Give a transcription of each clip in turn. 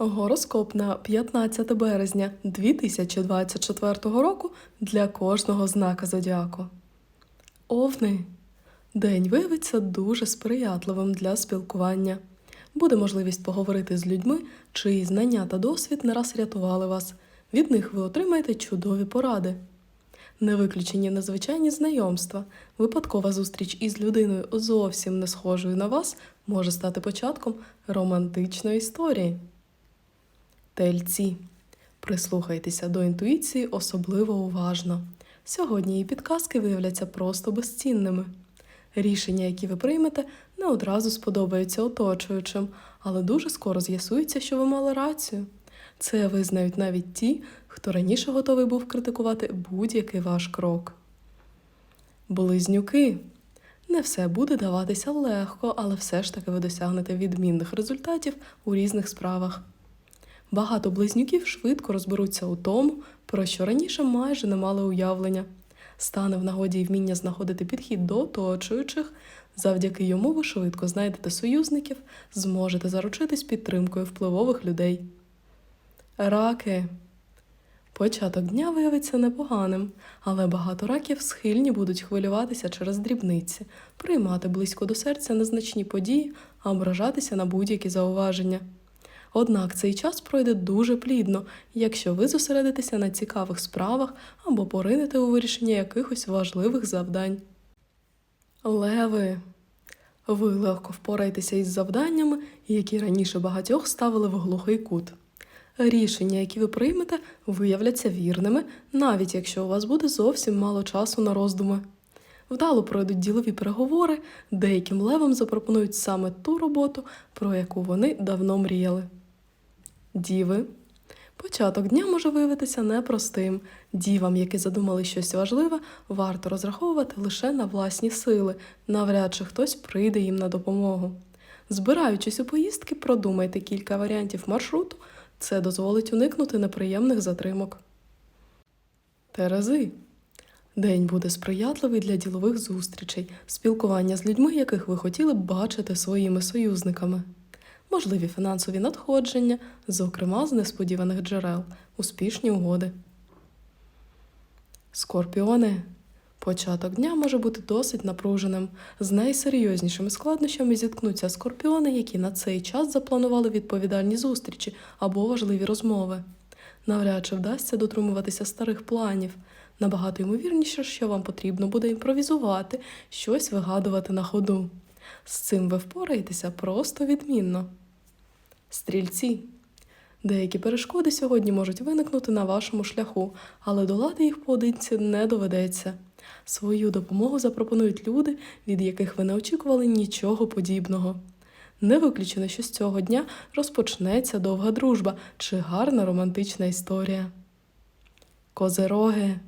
Гороскоп на 15 березня 2024 року для кожного знака зодіаку. Овни. День виявиться дуже сприятливим для спілкування. Буде можливість поговорити з людьми, чиї знання та досвід не раз рятували вас. Від них ви отримаєте чудові поради. Не виключені незвичайні знайомства. Випадкова зустріч із людиною зовсім не схожою на вас може стати початком романтичної історії. Тельці. Прислухайтеся до інтуїції особливо уважно. Сьогодні її підказки виявляться просто безцінними. Рішення, які ви приймете, не одразу сподобаються оточуючим, але дуже скоро з'ясується, що ви мали рацію. Це визнають навіть ті, хто раніше готовий був критикувати будь-який ваш крок. Близнюки. Не все буде даватися легко, але все ж таки ви досягнете відмінних результатів у різних справах. Багато близнюків швидко розберуться у тому, про що раніше майже не мали уявлення. Стане в нагоді й вміння знаходити підхід до оточуючих. Завдяки йому ви швидко знайдете союзників, зможете заручитись підтримкою впливових людей. Раки. Початок дня виявиться непоганим, але багато раків схильні будуть хвилюватися через дрібниці, приймати близько до серця незначні події, а ображатися на будь-які зауваження. Однак цей час пройде дуже плідно, якщо ви зосередитеся на цікавих справах або поринете у вирішення якихось важливих завдань. Леви. Ви легко впораєтеся із завданнями, які раніше багатьох ставили в глухий кут. Рішення, які ви приймете, виявляться вірними, навіть якщо у вас буде зовсім мало часу на роздуми. Вдало пройдуть ділові переговори, деяким левам запропонують саме ту роботу, про яку вони давно мріяли. Діви. Початок дня може виявитися непростим. Дівам, які задумали щось важливе, варто розраховувати лише на власні сили, навряд чи хтось прийде їм на допомогу. Збираючись у поїздки, продумайте кілька варіантів маршруту, це дозволить уникнути неприємних затримок. Терези. День буде сприятливий для ділових зустрічей, спілкування з людьми, яких ви хотіли б бачити своїми союзниками. Можливі фінансові надходження, зокрема з несподіваних джерел, успішні угоди. Скорпіони. Початок дня може бути досить напруженим. З найсерйознішими складнощами зіткнуться скорпіони, які на цей час запланували відповідальні зустрічі або важливі розмови. Навряд чи вдасться дотримуватися старих планів. Набагато ймовірніше, що вам потрібно буде імпровізувати, щось вигадувати на ходу. З цим ви впораєтеся просто відмінно. Стрільці. Деякі перешкоди сьогодні можуть виникнути на вашому шляху, але долати їх поодинці не доведеться. Свою допомогу запропонують люди, від яких ви не очікували нічого подібного. Не виключено, що з цього дня розпочнеться довга дружба чи гарна романтична історія. Козероги.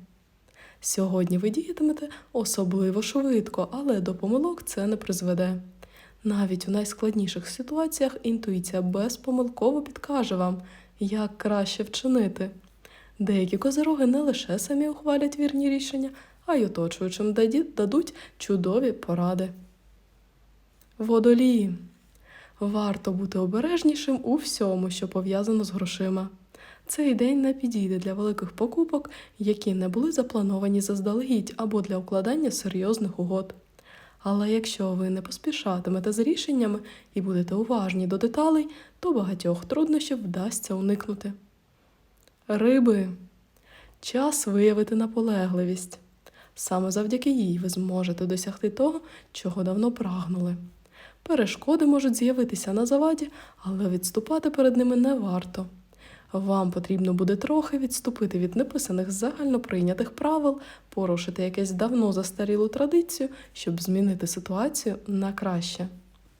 Сьогодні ви діятимете особливо швидко, але до помилок це не призведе. Навіть у найскладніших ситуаціях інтуїція безпомилково підкаже вам, як краще вчинити. Деякі козероги не лише самі ухвалять вірні рішення, а й оточуючим дадуть чудові поради. Водолії. Варто бути обережнішим у всьому, що пов'язано з грошима. Цей день не підійде для великих покупок, які не були заплановані заздалегідь або для укладання серйозних угод. Але якщо ви не поспішатимете з рішеннями і будете уважні до деталей, то багатьох труднощів вдасться уникнути. Риби. Час виявити наполегливість. Саме завдяки їй ви зможете досягти того, чого давно прагнули. Перешкоди можуть з'явитися на заваді, але відступати перед ними не варто. Вам потрібно буде трохи відступити від неписаних загальноприйнятих правил, порушити якесь давно застарілу традицію, щоб змінити ситуацію на краще.